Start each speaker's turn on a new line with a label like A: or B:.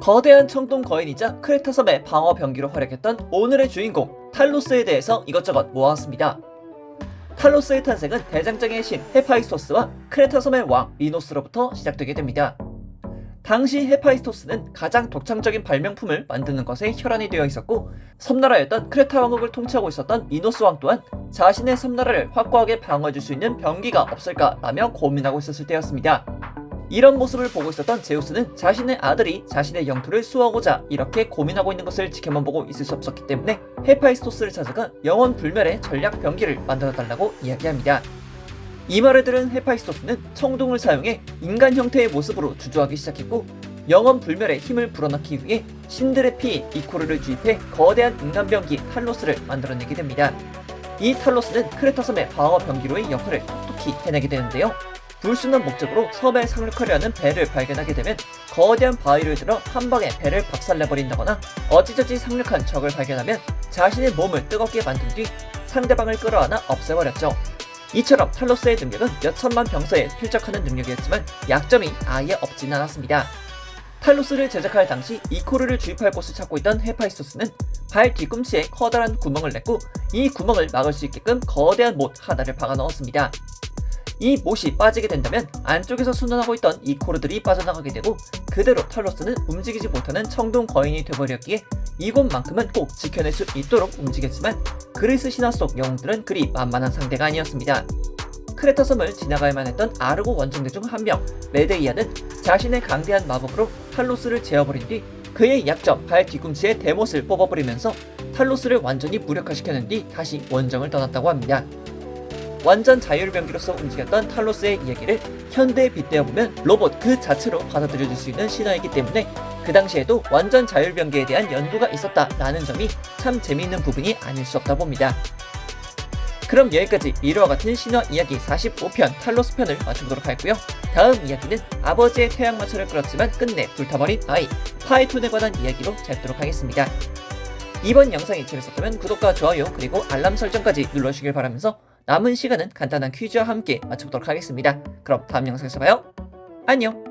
A: 거대한 청동 거인이자 크레타 섬의 방어 병기로 활약했던 오늘의 주인공 탈로스에 대해서 이것저것 모아왔습니다. 탈로스의 탄생은 대장장이의 신 헤파이스토스와 크레타 섬의 왕 미노스로부터 시작되게 됩니다. 당시 헤파이스토스는 가장 독창적인 발명품을 만드는 것에 혈안이 되어 있었고 섬나라였던 크레타 왕국을 통치하고 있었던 미노스 왕 또한 자신의 섬나라를 확고하게 방어해줄 수 있는 병기가 없을까라며 고민하고 있었을 때였습니다. 이런 모습을 보고 있었던 제우스는 자신의 아들이 자신의 영토를 수호하고자 이렇게 고민하고 있는 것을 지켜만 보고 있을 수 없었기 때문에 헤파이스토스를 찾아가 영원 불멸의 전략 병기를 만들어 달라고 이야기합니다. 이 말을 들은 헤파이스토스는 청동을 사용해 인간 형태의 모습으로 주저하기 시작했고 영원 불멸의 힘을 불어넣기 위해 신들의 피 이코르를 주입해 거대한 인간 병기 탈로스를 만들어내게 됩니다. 이 탈로스는 크레타 섬의 방어 병기로의 역할을 톡톡히 해내게 되는데요. 불순한 목적으로 섬에 상륙하려 하는 배를 발견하게 되면 거대한 바위를 들어 한 방에 배를 박살내버린다거나 어찌저찌 상륙한 적을 발견하면 자신의 몸을 뜨겁게 만든 뒤 상대방을 끌어안아 없애버렸죠. 이처럼 탈로스의 능력은 몇천만 병사에 필적하는 능력이었지만 약점이 아예 없진 않았습니다. 탈로스를 제작할 당시 이코르를 주입할 곳을 찾고 있던 헤파이스토스는 발 뒤꿈치에 커다란 구멍을 냈고 이 구멍을 막을 수 있게끔 거대한 못 하나를 박아 넣었습니다. 이 못이 빠지게 된다면 안쪽에서 순환하고 있던 이 코르들이 빠져나가게 되고 그대로 탈로스는 움직이지 못하는 청동 거인이 되버렸기에 이곳만큼은 꼭 지켜낼 수 있도록 움직였지만 그리스 신화 속 영웅들은 그리 만만한 상대가 아니었습니다. 크레타 섬을 지나갈만 했던 아르고 원정대 중 한 명 메데이아는 자신의 강대한 마법으로 탈로스를 제어버린 뒤 그의 약점 발 뒤꿈치에 대못을 뽑아버리면서 탈로스를 완전히 무력화시켰는 뒤 다시 원정을 떠났다고 합니다. 완전 자율병기로서 움직였던 탈로스의 이야기를 현대에 빗대어보면 로봇 그 자체로 받아들여질 수 있는 신화이기 때문에 그 당시에도 완전 자율병기에 대한 연구가 있었다라는 점이 참 재미있는 부분이 아닐 수 없다 봅니다. 그럼 여기까지 이러와 같은 신화 이야기 45편 탈로스 편을 마쳐보도록 하겠고요. 다음 이야기는 아버지의 태양마차를 끌었지만 끝내 불타버린 아이 파이톤에 관한 이야기로 찾도록 하겠습니다. 이번 영상이 재밌었다면 구독과 좋아요 그리고 알람 설정까지 눌러주시길 바라면서 남은 시간은 간단한 퀴즈와 함께 마쳐보도록 하겠습니다. 그럼 다음 영상에서 봐요. 안녕!